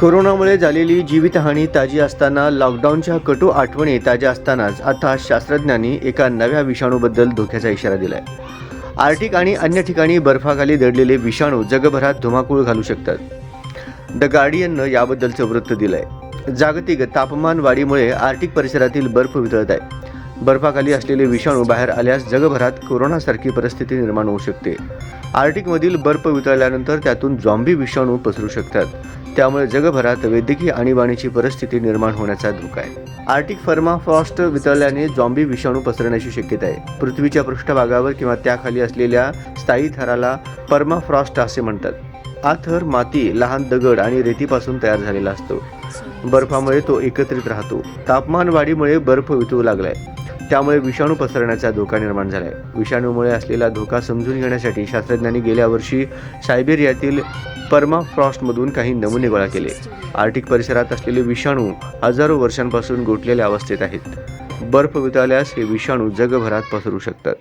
कोरोनामुळे झालेली जीवितहानी ताजी असताना लॉकडाऊनच्या कटू आठवणी ताज्या असतानाच आता शास्त्रज्ञांनी एका नव्या विषाणूबद्दल धोक्याचा इशारा दिलाय. आर्टिक आणि अन्य ठिकाणी बर्फाखाली दडलेले विषाणू जगभरात धुमाकूळ घालू शकतात. द गार्डियननं याबद्दलचं वृत्त दिलंय. जागतिक तापमान वाढीमुळे आर्टिक परिसरातील बर्फ वितळत आहे. बर्फाखाली असलेले विषाणू बाहेर आल्यास जगभरात कोरोनासारखी परिस्थिती निर्माण होऊ शकते. आर्टिकमधील बर्फ वितळल्यानंतर त्यातून झॉम्बी विषाणू पसरू शकतात. त्यामुळे जगभरात वैद्यकीय आणीबाणीची परिस्थिती निर्माण होण्याचा धोका आहे. आर्टिक फर्माफ्रॉस्ट वितळल्याने झॉम्बी विषाणू पसरण्याची शक्यता आहे. पृथ्वीच्या पृष्ठभागावर किंवा त्याखाली असलेल्या स्थायी थराला पर्माफ्रॉस्ट असे म्हणतात. हा थर माती लहान दगड आणि रेतीपासून तयार झालेला असतो. बर्फामुळे तो एकत्रित राहतो. तापमान वाढीमुळे बर्फ वितळू लागलाय. त्यामुळे विषाणू पसरण्याचा धोका निर्माण झालाय. विषाणूमुळे असलेला धोका समजून घेण्यासाठी शास्त्रज्ञांनी गेल्या वर्षी सायबेरियातील परमाफ्रॉस्टमधून काही नमुने गोळा केले. आर्टिक परिसरात असलेले विषाणू हजारो वर्षांपासून गोठलेल्या अवस्थेत आहेत. बर्फ वितळल्यास हे विषाणू जगभरात पसरू शकतात.